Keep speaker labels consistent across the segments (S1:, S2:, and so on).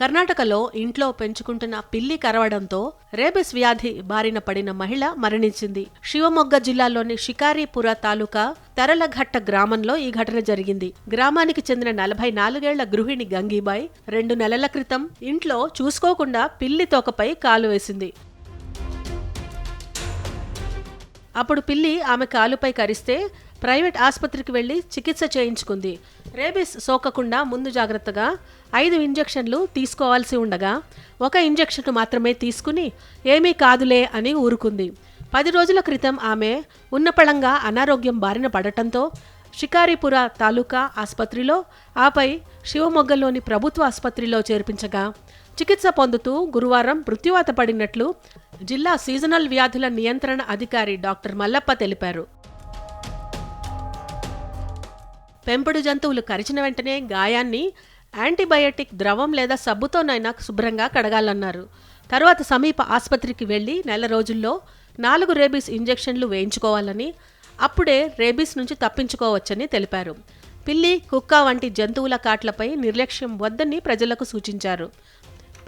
S1: కర్ణాటకలో ఇంట్లో పెంచుకుంటున్న పిల్లి కరవడంతో రేబిస్ వ్యాధి బారిన పడిన మహిళ మరణించింది. శివమొగ్గ జిల్లాలోని షికారీపుర తాలూకా తరలఘట్ట గ్రామంలో ఈ ఘటన జరిగింది. గ్రామానికి చెందిన నలభై నాలుగేళ్ళ గృహిణి గంగీబాయ్ రెండు నెలల క్రితం ఇంట్లో చూసుకోకుండా పిల్లి తోకపై కాలు వేసింది. అప్పుడు పిల్లి ఆమె కాలుపై కరిస్తే ప్రైవేట్ ఆసుపత్రికి వెళ్ళి చికిత్స చేయించుకుంది. రేబిస్ సోకకుండా ముందు జాగ్రత్తగా ఐదు ఇంజెక్షన్లు తీసుకోవాల్సి ఉండగా ఒక ఇంజెక్షన్ మాత్రమే తీసుకుని ఏమీ కాదులే అని ఊరుకుంది. పది రోజుల క్రితం ఆమె ఉన్నపళంగా అనారోగ్యం బారిన పడటంతో షికారీపుర తాలూకా ఆసుపత్రిలో ఆపై శివమొగ్గలోని ప్రభుత్వ ఆసుపత్రిలో చేర్పించగా చికిత్స పొందుతూ గురువారం మృత్యువాత పడినట్లు జిల్లా సీజనల్ వ్యాధుల నియంత్రణ అధికారి డాక్టర్ మల్లప్ప తెలిపారు. పెంపుడు జంతువులు కరిచిన వెంటనే గాయాన్ని యాంటీబయాటిక్ ద్రవం లేదా సబ్బుతోనైనా శుభ్రంగా కడగాలన్నారు. తర్వాత సమీప ఆసుపత్రికి వెళ్ళి నెల రోజుల్లో నాలుగు రేబీస్ ఇంజెక్షన్లు వేయించుకోవాలని అప్పుడే రేబీస్ నుంచి తప్పించుకోవచ్చని తెలిపారు. పిల్లి కుక్క వంటి జంతువుల కాట్లపై నిర్లక్ష్యం వద్దని ప్రజలకు సూచించారు.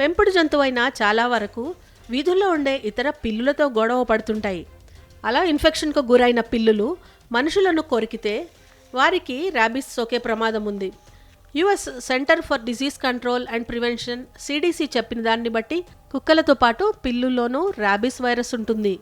S1: పెంపుడు జంతువైన చాలా వరకు వీధుల్లో ఉండే ఇతర పిల్లులతో గొడవ పడుతుంటాయి. అలా ఇన్ఫెక్షన్కు గురైన పిల్లులు మనుషులను కొరికితే వారికి ర్యాబిస్ సోకే ప్రమాదం ఉంది. US center for disease control and prevention CDC చెప్పిన దాన్ని బట్టి కుక్కలతో పాటు పిల్లుల్లోనూ ర్యాబిస్ వైరస్ ఉంటుంది.